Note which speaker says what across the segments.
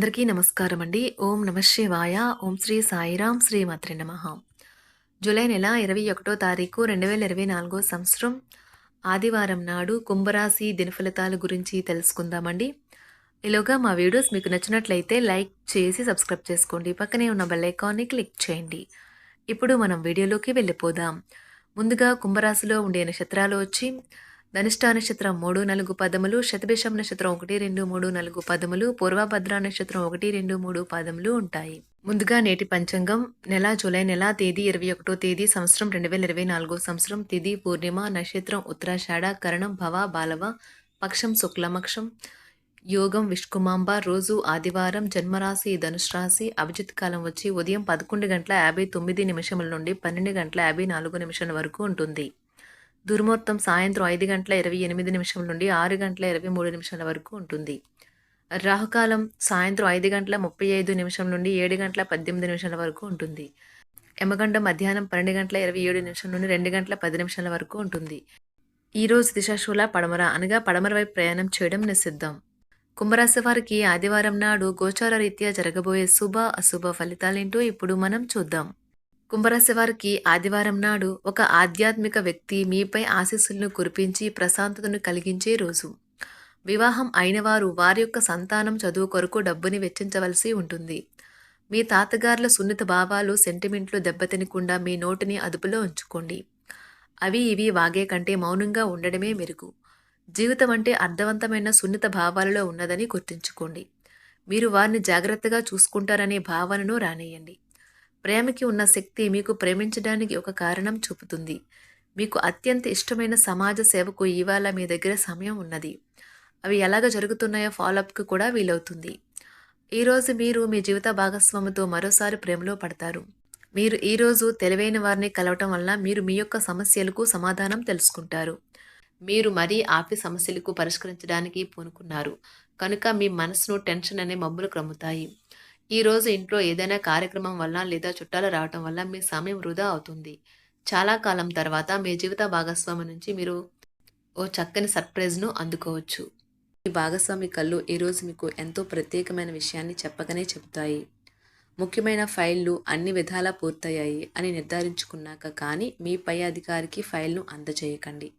Speaker 1: అందరికీ నమస్కారం అండి ఓం నమ శివాయ. ఓం శ్రీ సాయిరాం శ్రీ మాత్రి నమ. జూలై నెల ఇరవై ఒకటో తారీఖు రెండు వేల ఇరవై నాలుగో సంవత్సరం ఆదివారం నాడు కుంభరాశి దినఫలితాల గురించి తెలుసుకుందామండి. ఈలోగా మా వీడియోస్ మీకు నచ్చినట్లయితే లైక్ చేసి సబ్స్క్రైబ్ చేసుకోండి. పక్కనే ఉన్న బెల్ ఐకాన్ని క్లిక్ చేయండి. ఇప్పుడు మనం వీడియోలోకి వెళ్ళిపోదాం. ముందుగా కుంభరాశిలో ఉండే నక్షత్రాలు వచ్చి ధనిష్టా నక్షత్రం మూడు నాలుగు పదములు శతభిషం నక్షత్రం ఒకటి రెండు మూడు నలుగు పదములు పూర్వభద్ర నక్షత్రం ఒకటి రెండు మూడు పదములు ఉంటాయి. ముందుగా నేటి పంచాంగం నెల జూలై నెల తేదీ ఇరవై ఒకటో తేదీ సంవత్సరం రెండు వేల ఇరవై నాలుగో సంవత్సరం తిథి పూర్ణిమ నక్షత్రం ఉత్తరాషాఢ కరణం భవ బాలవ పక్షం శుక్లమక్షం యోగం విష్కుమాంబ రోజు ఆదివారం జన్మరాశి ధనుష్రాశి రాశి అభిజిత్ కాలం వచ్చి ఉదయం పదకొండు గంటల యాభై తొమ్మిది నిమిషముల నుండి పన్నెండు గంటల యాభై నాలుగు నిమిషాల వరకు ఉంటుంది. దుర్ముహూర్తం సాయంత్రం ఐదు గంటల ఇరవై ఎనిమిది నిమిషం నుండి ఆరు గంటల ఇరవై మూడు నిమిషాల వరకు ఉంటుంది. రాహుకాలం సాయంత్రం ఐదు గంటల ముప్పై ఐదు నిమిషం నుండి ఏడు గంటల పద్దెనిమిది నిమిషాల వరకు ఉంటుంది. యమగండం మధ్యాహ్నం పన్నెండు గంటల ఇరవై ఏడు నిమిషం నుండి రెండు గంటల పది నిమిషాల వరకు ఉంటుంది. ఈ రోజు దిశాశూల పడమర అనగా పడమర వైపు ప్రయాణం చేయడం నిషిద్ధం. కుంభరాశి వారికి ఆదివారం నాడు గోచార రీత్యా జరగబోయే శుభ అశుభ ఫలితాలేంటో ఇప్పుడు మనం చూద్దాం. కుంభరాశి వారికి ఆదివారం నాడు ఒక ఆధ్యాత్మిక వ్యక్తి మీపై ఆశీస్సులను కురిపించి ప్రశాంతతను కలిగించే రోజు. వివాహం అయిన వారు వారి యొక్క సంతానం చదువు కొరకు డబ్బుని వెచ్చించవలసి ఉంటుంది. మీ తాతగారుల సున్నిత భావాలు సెంటిమెంట్లు దెబ్బతినకుండా మీ నోటిని అదుపులో ఉంచుకోండి. అవి ఇవి వాగే కంటే మౌనంగా ఉండడమే మెరుగు. జీవితం అంటే అర్థవంతమైన సున్నిత భావాలలో ఉన్నదని గుర్తుంచుకోండి. మీరు వారిని జాగ్రత్తగా చూసుకుంటారనే భావనను రానేయండి ప్రేమకి ఉన్న శక్తి మీకు ప్రేమించడానికి ఒక కారణం చూపుతుంది. మీకు అత్యంత ఇష్టమైన సమాజ సేవకు ఇవాళ మీ దగ్గర సమయం ఉన్నది. అవి ఎలాగ జరుగుతున్నాయో ఫాలోఅప్కి కూడా వీలవుతుంది. ఈరోజు మీరు మీ జీవిత భాగస్వామితో మరోసారి ప్రేమలో పడతారు. మీరు ఈరోజు తెలివైన వారిని కలవటం వల్ల మీరు మీ యొక్క సమస్యలకు సమాధానం తెలుసుకుంటారు. మీరు మరీ ఆపి సమస్యలకు పరిష్కరించడానికి పూనుకున్నారు. కనుక మీ మనసును టెన్షన్ అనే మబ్బులు క్రమ్ముతాయి. ఈరోజు ఇంట్లో ఏదైనా కార్యక్రమం వల్ల లేదా చుట్టాలు రావటం వల్ల మీ సమయం వృధా అవుతుంది. చాలా కాలం తర్వాత మీ జీవిత భాగస్వామి నుంచి మీరు ఓ చక్కని సర్ప్రైజ్ను అందుకోవచ్చు. మీ భాగస్వామి కళ్ళు ఈరోజు మీకు ఎంతో ప్రత్యేకమైన విషయాన్ని చెప్పకనే చెబుతాయి. ముఖ్యమైన ఫైళ్ళు అన్ని విధాలా పూర్తయ్యాయి అని నిర్ధారించుకున్నాక కానీ మీ పై అధికారికి ఫైల్ను అందజేయకండి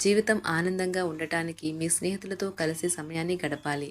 Speaker 1: జీవితం ఆనందంగా ఉండటానికి మీ స్నేహితులతో కలిసి సమయాన్ని గడపాలి.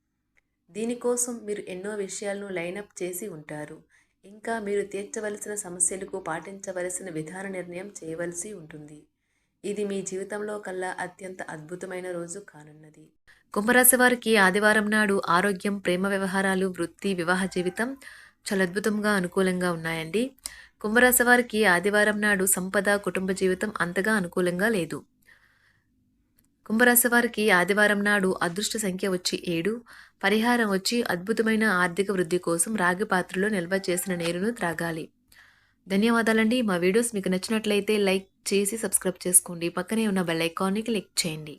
Speaker 1: దీనికోసం మీరు ఎన్నో విషయాలను లైనప్ చేసి ఉంటారు. ఇంకా మీరు తీర్చవలసిన సమస్యలకు పాటించవలసిన విధాన నిర్ణయం చేయవలసి ఉంటుంది. ఇది మీ జీవితంలో కల్లా అత్యంత అద్భుతమైన రోజు కానున్నది. కుంభరాశి వారికి ఆదివారం నాడు ఆరోగ్యం ప్రేమ వ్యవహారాలు వృత్తి వివాహ జీవితం చాలా అద్భుతంగా అనుకూలంగా ఉన్నాయండి. కుంభరాశి వారికి ఆదివారం నాడు సంపద కుటుంబ జీవితం అంతగా అనుకూలంగా లేదు. కుంభరాశి వారికి ఆదివారం నాడు అదృష్ట సంఖ్య వచ్చి ఏడు పరిహారం వచ్చి అద్భుతమైన ఆర్థిక వృద్ధి కోసం రాగి పాత్రలో నిల్వ చేసిన నీరును త్రాగాలి. ధన్యవాదాలండి. మా వీడియోస్ మీకు నచ్చినట్లయితే లైక్ చేసి సబ్స్క్రైబ్ చేసుకోండి. పక్కనే ఉన్న బెల్ ఐకాన్ని క్లిక్ చేయండి.